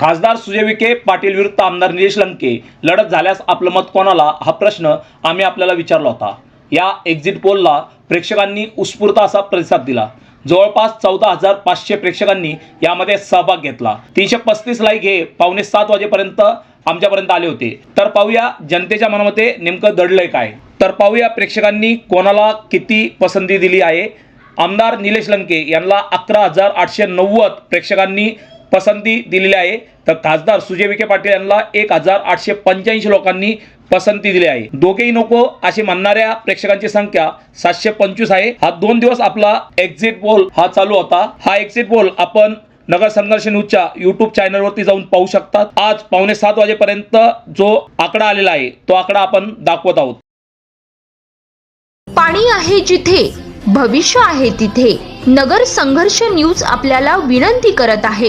खासदार सुजय विखे पाटील विरुद्ध आमदार निलेश लंके लढत झाल्यास आपलं मत कोणाला? हा प्रश्न आम्ही आपल्याला विचारला होता. या एक्झिट पोलला प्रेक्षकांनी उत्स्फूर्त असा प्रतिसाद दिला. जवळपास चौदा हजार पाचशे प्रेक्षकांनी यामध्ये सहभाग घेतला. तीनशे पस्तीस लाईक हे पावणे सात वाजेपर्यंत आमच्यापर्यंत आले होते. तर पाहूया जनतेच्या मनामध्ये नेमकं दडलंय काय? तर पाहूया प्रेक्षकांनी कोणाला किती पसंती दिली आहे. आमदार निलेश लंके यांना अकरा हजार आठशे नव्वद प्रेक्षकांनी पसंती दिलेली आहे. तर खासदार सुजय विखे पाटील यांना एक हजार आठशे पंच्याऐंशी लोकांनी पसंती दिली आहे. दोघेही नको अशी म्हणणाऱ्या प्रेक्षकांची संख्या सातशे पंचवीस आहे. हा दोन दिवस आपला एक्झिट पोल हा चालू होता. हा एक्झिट पोल आपण नगर संघर्ष न्यूजच्या युट्यूब चॅनलवरती जाऊन पाहू शकतात. आज पावणे सात वाजेपर्यंत जो आकडा आलेला आहे तो आकडा आपण दाखवत आहोत. पाणी आहे जिथे भविष्य आहे तिथे. नगर संघर्ष न्यूज आपल्याला विनंती करत आहे.